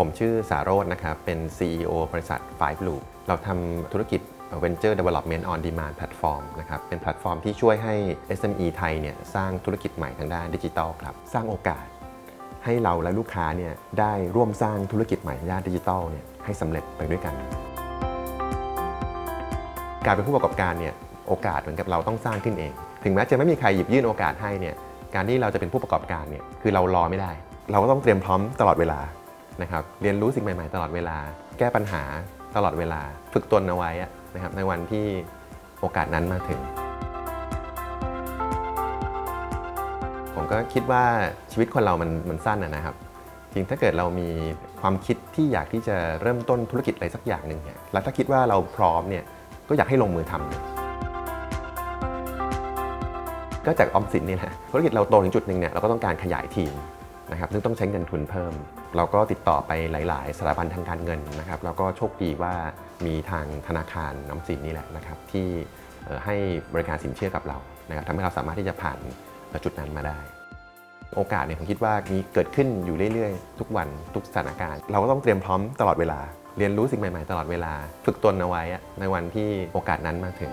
ผมชื่อสารโรจน์นะครับ เป็น CEO บริษัท Five Blue เราทำธุรกิจ Venture Development on Demand Platform นะครับ เป็นแพลตฟอร์มที่ช่วยให้ SME ไทยเนี่ยสร้างธุรกิจใหม่ทางด้านดิจิทัลครับ สร้างโอกาส ให้เราและลูกค้าเนี่ยได้ร่วมสร้างธุรกิจใหม่ทางด้านดิจิทัลเนี่ยให้สำเร็จไปด้วยกัน การเป็นผู้ประกอบการเนี่ยโอกาสเหมือนกับเราต้องสร้างขึ้นเอง ถึงแม้จะไม่มีใครหยิบยื่นโอกาสให้เนี่ยการที่เราจะเป็นผู้ประกอบการเนี่ยคือเรารอไม่ได้ เราก็ต้องเตรียมพร้อมตลอดเวลา นะครับเรียนรู้สิ่งใหม่ๆตลอดเวลา แก้ปัญหาตลอดเวลา ฝึกตนเอาไว้อะนะครับในวันที่โอกาสนั้นมาถึง ผมก็คิดว่าชีวิตคนเรามันมันสั้นนะครับจริงถ้าเกิดเรามีความคิดที่อยากที่จะเริ่มต้นธุรกิจอะไรสักอย่างหนึ่งเนี่ยแล้วถ้าคิดว่าเราพร้อมเนี่ยก็อยากให้ลงมือทำก็จากออมสินนี่แหละธุรกิจเราโตถึงจุดหนึ่งเนี่ยเราก็ต้องการขยายทีม นะครับซึ่งต้องใช้เงินทุนเพิ่ม เราก็ติดต่อไปหลาย ๆสถาบันทางการเงินนะครับแล้วก็โชคดีว่ามีทางธนาคารน้ำสินนี่แหละนะครับที่ให้บริการสินเชื่อกับเรานะครับทำให้เราสามารถที่จะผ่านจุดนั้นมาได้ โอกาสเนี่ยผมคิดว่ามีเกิดขึ้นอยู่เรื่อยๆ ทุกวันทุกสถานการณ์ เราก็ต้องเตรียมพร้อมตลอดเวลา เรียนรู้สิ่งใหม่ๆ ตลอดเวลา ฝึกตนเอาไว้ในวันที่โอกาสนั้นมาถึง